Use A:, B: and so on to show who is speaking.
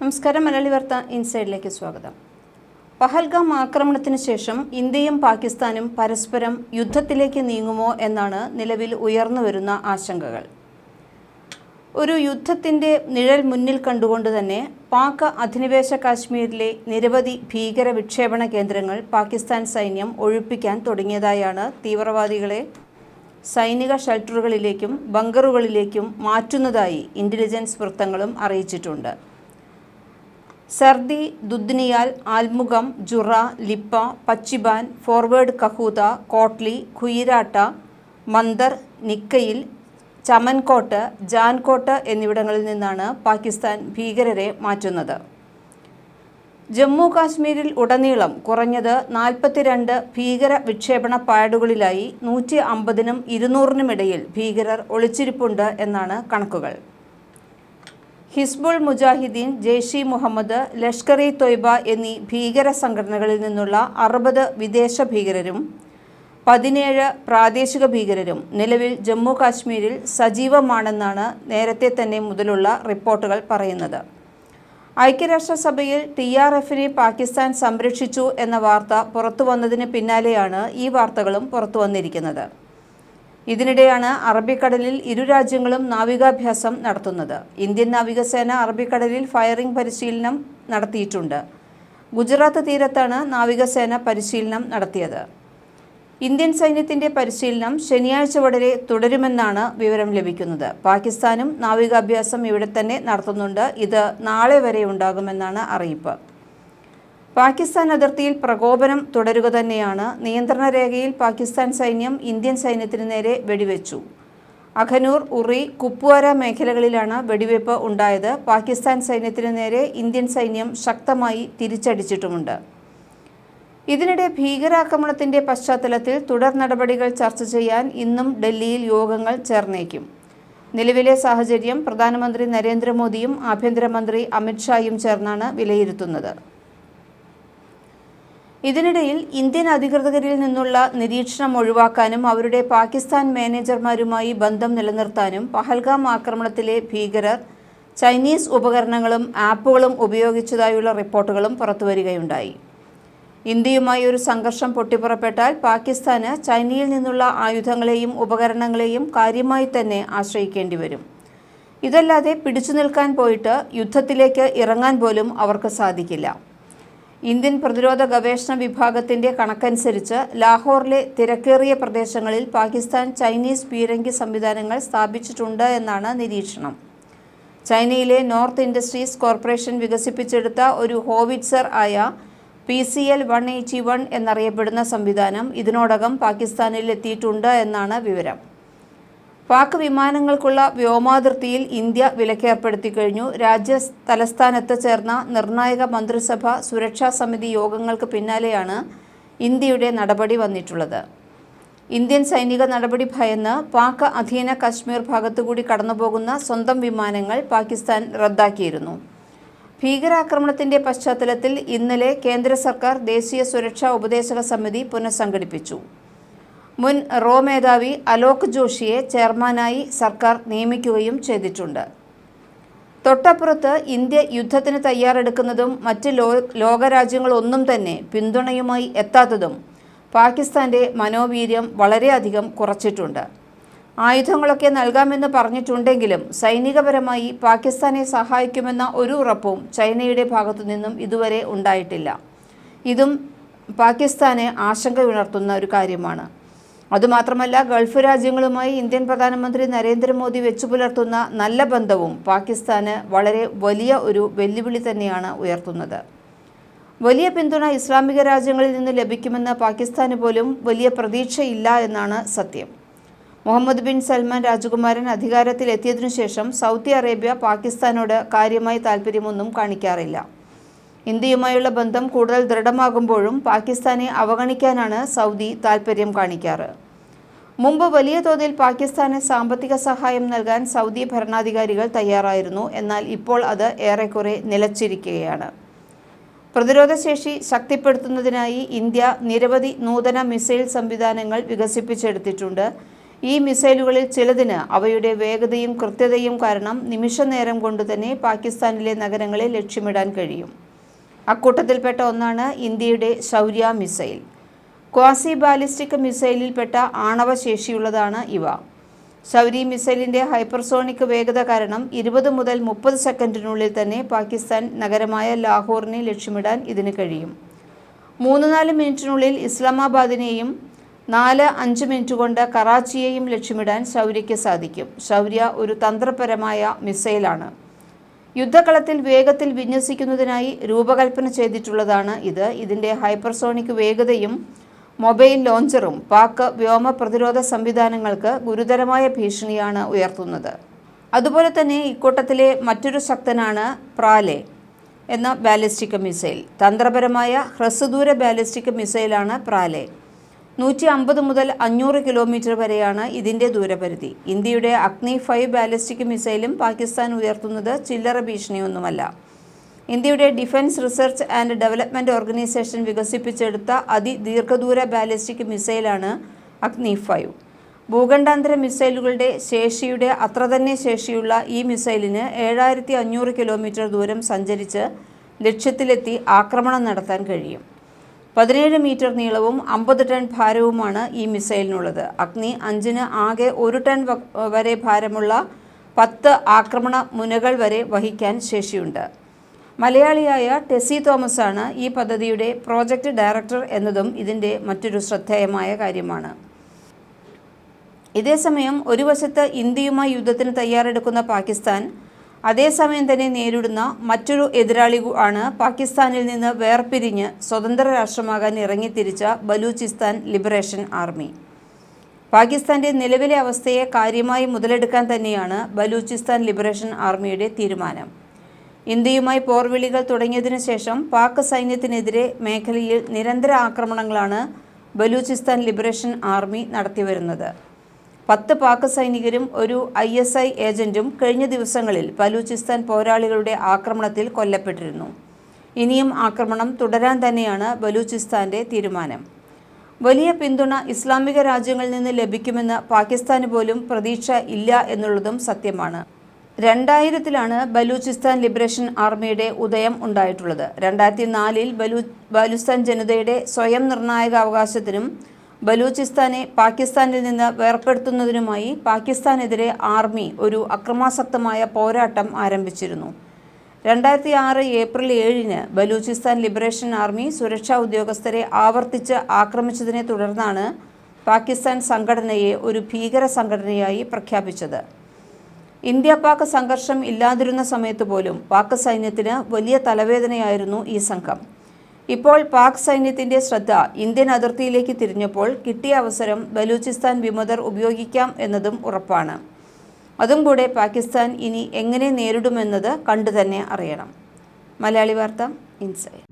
A: നമസ്കാരം മലയാളി വാർത്ത ഇൻസൈഡിലേക്ക് സ്വാഗതം. പഹൽഗാം ആക്രമണത്തിന് ശേഷം ഇന്ത്യയും പാകിസ്ഥാനും പരസ്പരം യുദ്ധത്തിലേക്ക് നീങ്ങുമോ എന്നാണ് നിലവിൽ ഉയർന്നു വരുന്ന ആശങ്കകൾ. ഒരു യുദ്ധത്തിന്റെ നിഴൽ മുന്നിൽ കണ്ടുകൊണ്ട് തന്നെ പാക് അധിനിവേശ കാശ്മീരിലെ നിരവധി ഭീകര വിക്ഷേപണ കേന്ദ്രങ്ങൾ പാകിസ്ഥാൻ സൈന്യം ഒഴിപ്പിക്കാൻ തുടങ്ങിയതായാണ് തീവ്രവാദികളെ സൈനിക ഷെൽട്ടറുകളിലേക്കും ബങ്കറുകളിലേക്കും മാറ്റുന്നതായി ഇന്റലിജൻസ് വൃത്തങ്ങളും അറിയിച്ചിട്ടുണ്ട്. സർദി ദുദ്നിയാൽ ആൽമുഖം ജുറ ലിപ്പ പച്ചിബാൻ ഫോർവേഡ് കഹൂത കോട്ട്ലി ഖുയിരാട്ട മന്ദർ നിക്കയിൽ ചമൻകോട്ട് ജാൻകോട്ട് എന്നിവിടങ്ങളിൽ നിന്നാണ് പാകിസ്ഥാൻ ഭീകരരെ മാറ്റുന്നത്. ജമ്മു കാശ്മീരിൽ ഉടനീളം കുറഞ്ഞത് നാൽപ്പത്തിരണ്ട് ഭീകര വിക്ഷേപണ പാഡുകളിലായി നൂറ്റി അമ്പതിനും ഇരുന്നൂറിനുമിടയിൽ ഭീകരർ ഒളിച്ചിരിപ്പുണ്ട് എന്നാണ് കണക്കുകൾ. ഹിസ്ബുൾ മുജാഹിദ്ദീൻ ജെയ്ഷി മുഹമ്മദ് ലഷ്കർ ഇ തൊയ്ബ എന്നീ ഭീകര സംഘടനകളിൽ നിന്നുള്ള അറുപത് വിദേശ ഭീകരരും പതിനേഴ് പ്രാദേശിക ഭീകരരും നിലവിൽ ജമ്മു കാശ്മീരിൽ സജീവമാണെന്നാണ് നേരത്തെ തന്നെ മുതലുള്ള റിപ്പോർട്ടുകൾ പറയുന്നത്. ഐക്യരാഷ്ട്രസഭയിൽ ടി ആർ എഫിനെ പാകിസ്ഥാൻ സംരക്ഷിച്ചു എന്ന വാർത്ത പുറത്തു വന്നതിന് പിന്നാലെയാണ് ഈ വാർത്തകളും പുറത്തു വന്നിരിക്കുന്നത് ഇതിനിടെയാണ് അറബിക്കടലിൽ ഇരു രാജ്യങ്ങളും നാവികാഭ്യാസം നടത്തുന്നത്. ഇന്ത്യൻ നാവികസേന അറബിക്കടലിൽ ഫയറിംഗ് പരിശീലനം നടത്തിയിട്ടുണ്ട്. ഗുജറാത്ത് തീരത്താണ് നാവികസേന പരിശീലനം നടത്തിയത്. ഇന്ത്യൻ സൈന്യത്തിന്റെ പരിശീലനം ശനിയാഴ്ച വരെ തുടരുമെന്നാണ് വിവരം ലഭിക്കുന്നത്. പാകിസ്ഥാനും നാവികാഭ്യാസം ഇവിടെ തന്നെ നടത്തുന്നുണ്ട്. ഇത് നാളെ വരെ ഉണ്ടാകുമെന്നാണ് അറിയിപ്പ്. പാകിസ്ഥാൻ അതിർത്തിയിൽ പ്രകോപനം തുടരുക തന്നെയാണ് നിയന്ത്രണ രേഖയിൽ പാകിസ്ഥാൻ സൈന്യം ഇന്ത്യൻ സൈന്യത്തിന് നേരെ വെടിവെച്ചു. അഖനൂർ ഉറി കുപ്വാര മേഖലകളിലാണ് വെടിവെപ്പ് ഉണ്ടായത്. പാകിസ്ഥാൻ സൈന്യത്തിന് നേരെ ഇന്ത്യൻ സൈന്യം ശക്തമായി തിരിച്ചടിച്ചിട്ടുമുണ്ട്. ഇതിനിടെ ഭീകരാക്രമണത്തിന്റെ പശ്ചാത്തലത്തിൽ തുടർ നടപടികൾ ചർച്ച ചെയ്യാൻ ഇന്നും ഡൽഹിയിൽ യോഗങ്ങൾ ചേർന്നേക്കും. നിലവിലെ സാഹചര്യം പ്രധാനമന്ത്രി നരേന്ദ്രമോദിയും ആഭ്യന്തരമന്ത്രി അമിത്ഷായും ചേർന്നാണ് വിലയിരുത്തുന്നത്. ഇതിനിടയിൽ ഇന്ത്യൻ അധികൃതരിൽ നിന്നുള്ള നിരീക്ഷണം ഒഴിവാക്കാനും അവരുടെ പാകിസ്ഥാൻ മാനേജർമാരുമായി ബന്ധം നിലനിർത്താനും പഹൽഗാം ആക്രമണത്തിലെ ഭീകരർ ചൈനീസ് ഉപകരണങ്ങളും ആപ്പുകളും ഉപയോഗിച്ചതായുള്ള റിപ്പോർട്ടുകളും പുറത്തുവരികയുണ്ടായി. ഇന്ത്യയുമായി ഒരു സംഘർഷം പൊട്ടിപ്പുറപ്പെട്ടാൽ പാകിസ്ഥാന് ചൈനയിൽ നിന്നുള്ള ആയുധങ്ങളെയും ഉപകരണങ്ങളെയും കാര്യമായി തന്നെ ആശ്രയിക്കേണ്ടി വരും. ഇതല്ലാതെ പിടിച്ചു നിൽക്കാൻ പോയിട്ട് യുദ്ധത്തിലേക്ക് ഇറങ്ങാൻ പോലും അവർക്ക് സാധിക്കില്ല. ഇന്ത്യൻ പ്രതിരോധ ഗവേഷണ വിഭാഗത്തിന്റെ കണക്കനുസരിച്ച് ലാഹോറിലെ തിരക്കേറിയ പ്രദേശങ്ങളിൽ പാകിസ്ഥാൻ ചൈനീസ് പീരങ്കി സംവിധാനങ്ങൾ സ്ഥാപിച്ചിട്ടുണ്ട് എന്നാണ് നിരീക്ഷണം. ചൈനയിലെ നോർത്ത് ഇൻഡസ്ട്രീസ് കോർപ്പറേഷൻ വികസിപ്പിച്ചെടുത്ത ഒരു ഹോവിറ്റ്സർ ആയ P C L one eighty one എന്നറിയപ്പെടുന്ന സംവിധാനം ഇതിനോടകം പാകിസ്ഥാനിൽ എത്തിയിട്ടുണ്ട് എന്നാണ് വിവരം. പാക് വിമാനങ്ങൾക്കുള്ള വ്യോമാതിർത്തിയിൽ ഇന്ത്യ വിലക്കേർപ്പെടുത്തി കഴിഞ്ഞു രാജ്യ തലസ്ഥാനത്ത് ചേർന്ന നിർണായക മന്ത്രിസഭ സുരക്ഷാ സമിതി യോഗങ്ങൾക്ക് പിന്നാലെയാണ് ഇന്ത്യയുടെ നടപടി വന്നിട്ടുള്ളത്. ഇന്ത്യൻ സൈനിക നടപടി ഭയന്ന് പാക് അധീന കശ്മീർ ഭാഗത്തുകൂടി കടന്നുപോകുന്ന സ്വന്തം വിമാനങ്ങൾ പാകിസ്ഥാൻ റദ്ദാക്കിയിരുന്നു. ഭീകരാക്രമണത്തിന്റെ പശ്ചാത്തലത്തിൽ ഇന്നലെ കേന്ദ്ര സർക്കാർ ദേശീയ സുരക്ഷാ ഉപദേശക സമിതി പുനഃസംഘടിപ്പിച്ചു. മുൻ റോ മേധാവി അലോക് ജോഷിയെ ചെയർമാനായി സർക്കാർ നിയമിക്കുകയും ചെയ്തിട്ടുണ്ട്. തൊട്ടപ്പുറത്ത് ഇന്ത്യ യുദ്ധത്തിന് തയ്യാറെടുക്കുന്നതും മറ്റ് ലോ ലോകരാജ്യങ്ങളൊന്നും തന്നെ പിന്തുണയുമായി എത്താത്തതും പാകിസ്ഥാന്റെ മനോവീര്യം വളരെയധികം കുറച്ചിട്ടുണ്ട്. ആയുധങ്ങളൊക്കെ നൽകാമെന്ന് പറഞ്ഞിട്ടുണ്ടെങ്കിലും സൈനികപരമായി പാകിസ്ഥാനെ സഹായിക്കുമെന്ന ഒരു ഉറപ്പും ചൈനയുടെ ഭാഗത്തു നിന്നും ഇതുവരെ ഉണ്ടായിട്ടില്ല. ഇതും പാകിസ്ഥാനെ ആശങ്കയുണർത്തുന്ന ഒരു കാര്യമാണ്. അതുമാത്രമല്ല ഗൾഫ് രാജ്യങ്ങളുമായി ഇന്ത്യൻ പ്രധാനമന്ത്രി നരേന്ദ്രമോദി വെച്ചു പുലർത്തുന്ന നല്ല ബന്ധവും പാകിസ്ഥാന് വളരെ വലിയ ഒരു വെല്ലുവിളി തന്നെയാണ് ഉയർത്തുന്നത്. വലിയ പിന്തുണ ഇസ്ലാമിക രാജ്യങ്ങളിൽ നിന്ന് ലഭിക്കുമെന്ന് പാകിസ്ഥാന് പോലും വലിയ പ്രതീക്ഷയില്ല എന്നാണ് സത്യം. മുഹമ്മദ് ബിൻ സൽമാൻ രാജകുമാരൻ അധികാരത്തിലെത്തിയതിനു ശേഷം സൗദി അറേബ്യ പാകിസ്ഥാനോട് കാര്യമായി താല്പര്യമൊന്നും കാണിക്കാറില്ല. ഇന്ത്യയുമായുള്ള ബന്ധം കൂടുതൽ ദൃഢമാകുമ്പോഴും പാകിസ്ഥാനെ അവഗണിക്കാനാണ് സൗദി താൽപ്പര്യം കാണിക്കാറ്. മുമ്പ് വലിയ തോതിൽ പാകിസ്ഥാന് സാമ്പത്തിക സഹായം നൽകാൻ സൗദി ഭരണാധികാരികൾ തയ്യാറായിരുന്നു. എന്നാൽ ഇപ്പോൾ അത് ഏറെക്കുറെ നിലച്ചിരിക്കുകയാണ്. പ്രതിരോധശേഷി ശക്തിപ്പെടുത്തുന്നതിനായി ഇന്ത്യ നിരവധി നൂതന മിസൈൽ സംവിധാനങ്ങൾ വികസിപ്പിച്ചെടുത്തിട്ടുണ്ട്. ഈ മിസൈലുകളിൽ ചിലതിന് അവയുടെ വേഗതയും കൃത്യതയും കാരണം നിമിഷനേരം കൊണ്ട് തന്നെ പാകിസ്ഥാനിലെ നഗരങ്ങളെ ലക്ഷ്യമിടാൻ കഴിയും. അക്കൂട്ടത്തിൽപ്പെട്ട ഒന്നാണ് ഇന്ത്യയുടെ ശൗര്യ മിസൈൽ. ക്വാസി ബാലിസ്റ്റിക് മിസൈലിൽപ്പെട്ട ആണവശേഷിയുള്ളതാണ് ഇവ. ശൗരി മിസൈലിന്റെ ഹൈപ്പർസോണിക് വേഗത കാരണം ഇരുപത് മുതൽ മുപ്പത് സെക്കൻഡിനുള്ളിൽ തന്നെ പാകിസ്ഥാൻ നഗരമായ ലാഹോറിനെ ലക്ഷ്യമിടാൻ ഇതിന് കഴിയും. മൂന്ന് നാല് മിനിറ്റിനുള്ളിൽ ഇസ്ലാമാബാദിനെയും നാല് അഞ്ച് മിനിറ്റ് കൊണ്ട് കറാച്ചിയെയും ലക്ഷ്യമിടാൻ ശൗര്യയ്ക്ക് സാധിക്കും. ശൗര്യ ഒരു തന്ത്രപരമായ മിസൈലാണ്. യുദ്ധകളത്തിൽ വേഗത്തിൽ വിന്യസിക്കുന്നതിനായി രൂപകൽപ്പന ചെയ്തിട്ടുള്ളതാണ് ഇത്. ഇതിന്റെ ഹൈപ്പർസോണിക് വേഗതയും മൊബൈൽ ലോഞ്ചറും പാക് വ്യോമ പ്രതിരോധ സംവിധാനങ്ങൾക്ക് ഗുരുതരമായ ഭീഷണിയാണ് ഉയർത്തുന്നത്. അതുപോലെ തന്നെ ഇക്കൂട്ടത്തിലെ മറ്റൊരു ശക്തനാണ് പ്രാലെ എന്ന ബാലിസ്റ്റിക് മിസൈൽ. തന്ത്രപരമായ ഹ്രസ്വദൂര ബാലിസ്റ്റിക് മിസൈലാണ് പ്രാലെ. നൂറ്റി അമ്പത് മുതൽ അഞ്ഞൂറ് കിലോമീറ്റർ വരെയാണ് ഇതിന്റെ ദൂരപരിധി. ഇന്ത്യയുടെ അഗ്നി ഫൈവ് ബാലിസ്റ്റിക് മിസൈലും പാകിസ്ഥാൻ ഉയർത്തുന്നത് ചില്ലറ ഭീഷണിയൊന്നുമല്ല. ഇന്ത്യയുടെ defence research and development organisation വികസിപ്പിച്ചെടുത്ത അതിദീർഘദൂര ബാലിസ്റ്റിക് മിസൈലാണ് അഗ്നി ഫൈവ്. ഭൂഖണ്ഡാന്തര മിസൈലുകളുടെ ശേഷിയുടെ അത്ര തന്നെ ശേഷിയുള്ള ഈ മിസൈലിന് ഏഴായിരത്തി അഞ്ഞൂറ് കിലോമീറ്റർ ദൂരം സഞ്ചരിച്ച് ലക്ഷ്യത്തിലെത്തി ആക്രമണം നടത്താൻ കഴിയും. പതിനേഴ് മീറ്റർ നീളവും അമ്പത് ടൺ ഭാരവുമാണ് ഈ മിസൈലിനുള്ളത്. അഗ്നി അഞ്ചിന് ആകെ ഒരു ടൺ വരെ ഭാരമുള്ള പത്ത് ആക്രമണ മുനകൾ വരെ വഹിക്കാൻ ശേഷിയുണ്ട്. മലയാളിയായ ടെസി തോമസാണ് ഈ പദ്ധതിയുടെ പ്രോജക്റ്റ് ഡയറക്ടർ എന്നതും ഇതിന്റെ മറ്റൊരു ശ്രദ്ധേയമായ കാര്യമാണ്. ഇതേസമയം ഒരു വശത്ത് ഇന്ത്യയുമായി യുദ്ധത്തിന് തയ്യാറെടുക്കുന്ന പാകിസ്ഥാൻ അതേസമയം തന്നെ നേരിടുന്ന മറ്റൊരു എതിരാളി ആണ് പാകിസ്ഥാനിൽ നിന്ന് വേർപിരിഞ്ഞ് സ്വതന്ത്ര രാഷ്ട്രമാകാൻ ഇറങ്ങിത്തിരിച്ച ബലൂചിസ്ഥാൻ ലിബറേഷൻ ആർമി. പാകിസ്ഥാന്റെ നിലവിലെ അവസ്ഥയെ കാര്യമായി മുതലെടുക്കാൻ തന്നെയാണ് ബലൂചിസ്ഥാൻ ലിബറേഷൻ ആർമിയുടെ തീരുമാനം. ഇന്ത്യയുമായി പോർവിളികൾ തുടങ്ങിയതിനു ശേഷം പാക് സൈന്യത്തിനെതിരെ മേഖലയിൽ നിരന്തര ആക്രമണങ്ങളാണ് ബലൂചിസ്ഥാൻ ലിബറേഷൻ ആർമി നടത്തിവരുന്നത്. പത്ത് പാക് സൈനികരും ഒരു ഐ എസ് ഐ ഏജന്റും കഴിഞ്ഞ ദിവസങ്ങളിൽ ബലൂചിസ്ഥാൻ പോരാളികളുടെ ആക്രമണത്തിൽ കൊല്ലപ്പെട്ടിരുന്നു. ഇനിയും ആക്രമണം തുടരാൻ തന്നെയാണ് ബലൂചിസ്ഥാന്റെ തീരുമാനം. വലിയ പിന്തുണ ഇസ്ലാമിക രാജ്യങ്ങളിൽ നിന്ന് ലഭിക്കുമെന്ന് പാകിസ്ഥാന് പോലും പ്രതീക്ഷ ഇല്ല എന്നുള്ളതും സത്യമാണ്. രണ്ടായിരത്തിലാണ് ബലൂചിസ്ഥാൻ ലിബറേഷൻ ആർമിയുടെ ഉദയം ഉണ്ടായിട്ടുള്ളത്. രണ്ടായിരത്തി നാലിൽ ബലൂ ബാലുസ്ഥാൻ ജനതയുടെ സ്വയം നിർണായക അവകാശത്തിനും ബലൂചിസ്ഥാനെ പാകിസ്ഥാനിൽ നിന്ന് വേർപ്പെടുത്തുന്നതിനുമായി പാകിസ്ഥാനെതിരെ ആർമി ഒരു അക്രമാസക്തമായ പോരാട്ടം ആരംഭിച്ചിരുന്നു. രണ്ടായിരത്തി ആറ് ഏപ്രിൽ ഏഴിന് ബലൂചിസ്ഥാൻ ലിബറേഷൻ ആർമി സുരക്ഷാ ഉദ്യോഗസ്ഥരെ ആവർത്തിച്ച് ആക്രമിച്ചതിനെ തുടർന്നാണ് പാകിസ്ഥാൻ സംഘടനയെ ഒരു ഭീകര സംഘടനയായി പ്രഖ്യാപിച്ചത്. ഇന്ത്യ പാക് സംഘർഷം ഇല്ലാതിരുന്ന സമയത്ത് പോലും പാക് സൈന്യത്തിന് വലിയ തലവേദനയായിരുന്നു ഈ സംഘം. ഇപ്പോൾ പാക് സൈന്യത്തിന്റെ ശ്രദ്ധ ഇന്ത്യൻ അതിർത്തിയിലേക്ക് തിരിഞ്ഞപ്പോൾ കിട്ടിയ അവസരം ബലൂചിസ്ഥാൻ വിമതർ ഉപയോഗിക്കാം എന്നതും ഉറപ്പാണ്. അതും കൂടെ പാകിസ്ഥാൻ ഇനി എങ്ങനെ നേരിടുമെന്നത് കണ്ടു തന്നെ അറിയണം. മലയാളി വാർത്ത ഇൻസൈഡ്